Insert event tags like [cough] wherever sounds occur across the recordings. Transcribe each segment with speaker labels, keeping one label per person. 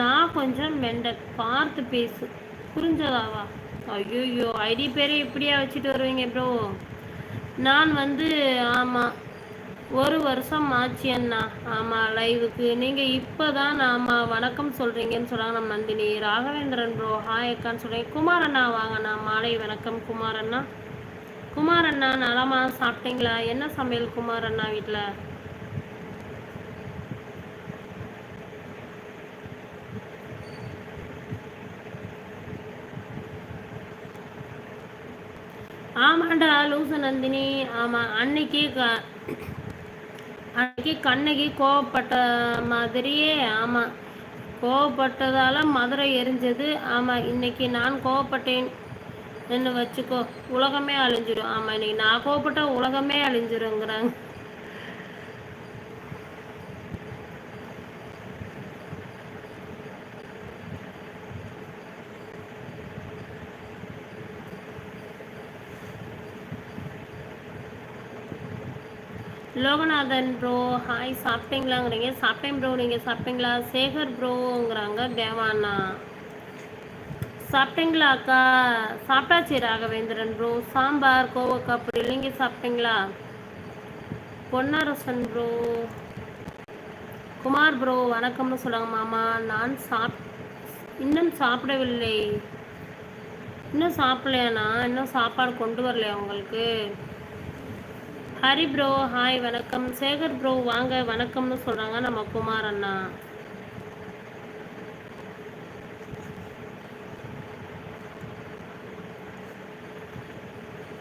Speaker 1: நான் கொஞ்சம் மெண்டல். பார்த்து பேசு. புரிஞ்சதாவா? ஐயோ ஐடி பேரை இப்படியா வச்சுட்டு வருவீங்க ப்ரோ நான் வந்து ஆமாம் ஒரு வருஷம் ஆச்சு அண்ணா. ஆமாம் லைவுக்கு. நீங்கள் இப்போ தான் ஆமாம் வணக்கம் சொல்கிறீங்கன்னு சொல்கிறாங்க நம்ம நந்தினி. ராகவேந்திரன் ப்ரோ ஹாய் அக்கான்னு சொல்கிறேன் குமார் அண்ணா வாங்கண்ணா மாலை வணக்கம் குமார் அண்ணா. குமார் அண்ணா சாப்பிட்டீங்களா? என்ன சமையல் குமார் அண்ணா வீட்டில் ஆமாண்டா லூசு நந்தினி. ஆமாம் அன்னைக்கு அன்னைக்கு கண்ணகி கோவப்பட்ட மாதிரியே ஆமாம் கோவப்பட்டதால மதுரை எரிஞ்சது. ஆமாம் இன்னைக்கு நான் கோவப்பட்டேன். என்ன வச்சுக்கோ. உலகமே அழிஞ்சிடும் ஆமாம் இன்னைக்கு நான் கோவப்பட்ட உலகமே அழிஞ்சிருங்கிறாங்க. லோகநாதன் ப்ரோ ஹாய் சாப்பிட்டீங்களாங்கிறீங்க? சாப்பிட்டேன் ப்ரோ நீங்கள் சாப்பிட்டீங்களா? சேகர் ப்ரோங்கிறாங்க தேவானா. சாப்பிட்டீங்களா அக்கா? சாப்பிட்டாச்சு ராகவேந்திரன் ப்ரோ சாம்பார் கோவக்கா அப்படி இல்லைங்க சாப்பிட்டீங்களா? பொன்னரசன் ப்ரோ குமார் ப்ரோ வணக்கம்னு சொல்லுங்க மாமா. நான் சாப் இன்னும் சாப்பிடவில்லை. இன்னும் சாப்பிடலையாண்ணா இன்னும் சாப்பாடு கொண்டு வரலையா உங்களுக்கு? ஹரி ப்ரோ ஹாய் வணக்கம். சேகர் ப்ரோ வாங்க வணக்கம்னு சொல்கிறாங்க நம்ம குமார் அண்ணா.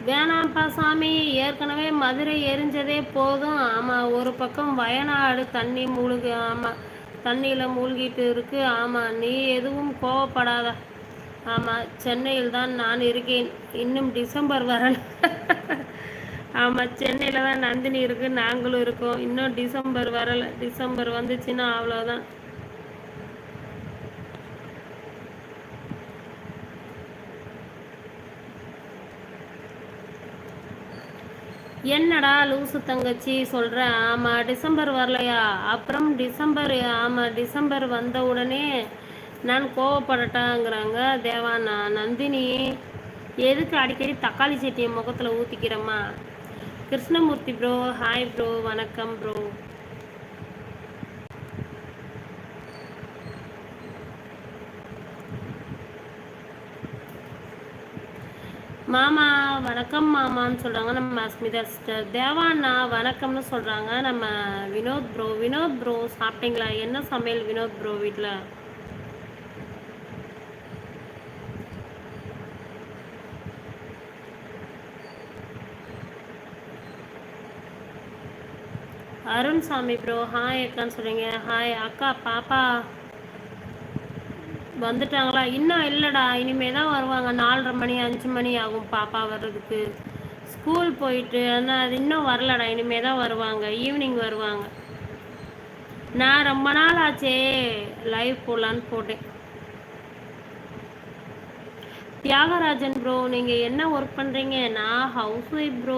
Speaker 1: வேணாம்ப்பா சாமி ஏற்கனவே மதுரை எரிஞ்சதே போதும். ஆமாம் ஒரு பக்கம் வயநாடு தண்ணி மூழ்கு ஆமாம் தண்ணியில் மூழ்கிட்டு இருக்கு. ஆமாம் நீ எதுவும் கோவப்படாத. ஆமாம் சென்னையில் தான் நான் இருக்கேன். இன்னும் டிசம்பர் வரல. [laughs] ஆமாம் சென்னையில் தான் நந்தினி இருக்குது நாங்களும் இருக்கோம். இன்னும் டிசம்பர் வரலை. டிசம்பர் வந்துச்சுன்னா அவ்வளோதான் என்னடா லூசு தங்கச்சி சொல்கிற ஆமாம் டிசம்பர் வரலையா? அப்புறம் டிசம்பர் ஆமாம் டிசம்பர் வந்த உடனே நான் கோவப்படட்டாங்கிறாங்க தேவானா நந்தினி. எதுக்கு அடிக்கடி தக்காளி சட்டியை முகத்தில் ஊற்றிக்கிறேம்மா கிருஷ்ணமூர்த்தி ப்ரோ ஹாய் ப்ரோ வணக்கம் ப்ரோ மாமா வணக்கம் மாமான்னு சொல்கிறாங்க நம்ம அஸ்மிதா சிஸ்டர் தேவாண்ணா வணக்கம்னு சொல்கிறாங்க நம்ம வினோத் ப்ரோ வினோத் ப்ரோ சாப்பிட்டீங்களா? என்ன சமையல் வினோத் ப்ரோ வீட்டில் அருண் சாமி ப்ரோ ஹாய் அக்கான்னு சொல்லுங்க ஹாய் அக்கா பாப்பா. வந்துட்டாங்களா? இன்னும் இல்லைடா. இனிமே தான் வருவாங்க. நாலரை மணி அஞ்சு மணி ஆகும் பாப்பா வர்றதுக்கு. ஸ்கூல் போயிட்டு ஆனால் அது இன்னும் வரலடா. இனிமே தான் வருவாங்க. ஈவினிங் வருவாங்க. நான் ரொம்ப நாள் ஆச்சே. லைவ் போடலான்னு போட்டேன். தியாகராஜன் ப்ரோ நீங்கள் என்ன ஒர்க் பண்ணுறீங்க நான் ஹவுஸ் ஒய்ஃப் ப்ரோ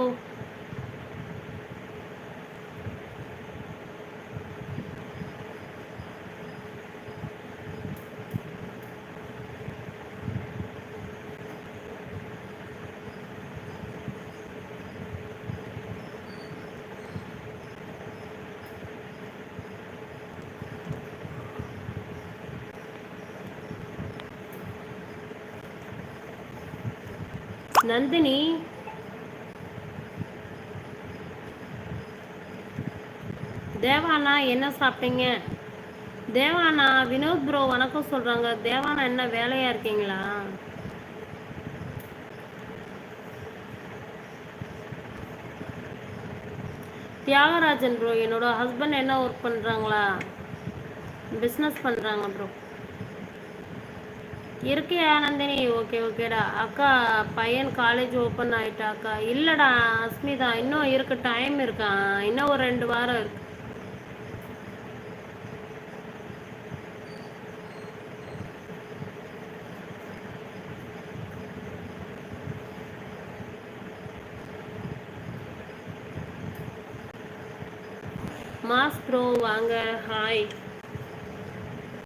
Speaker 1: நந்தினி. தேவானா என்ன சாப்பிட்டீங்க? தேவானா வினோத் ப்ரோ வணக்கம் சொல்றாங்க. தேவானா என்ன வேலையா இருக்கீங்களா? தியாகராஜன் ப்ரோ என்னோட ஹஸ்பண்ட் என்ன ஒர்க் பண்ணுறாங்களா பிஸ்னஸ் பண்ணுறாங்க ப்ரோ இருக்கே ஆனந்தினி. ஓகே ஓகேடா. அக்கா பையன் காலேஜ் ஓப்பன் ஆயிட்டா அக்கா. இல்லைடா அஸ்மிதா. இன்னும் இருக்கு டைம் இருக்கான் இன்னும் ஒரு ரெண்டு வாரம் இருக்கு. மாஸ் ப்ரோ வாங்க. ஹாய்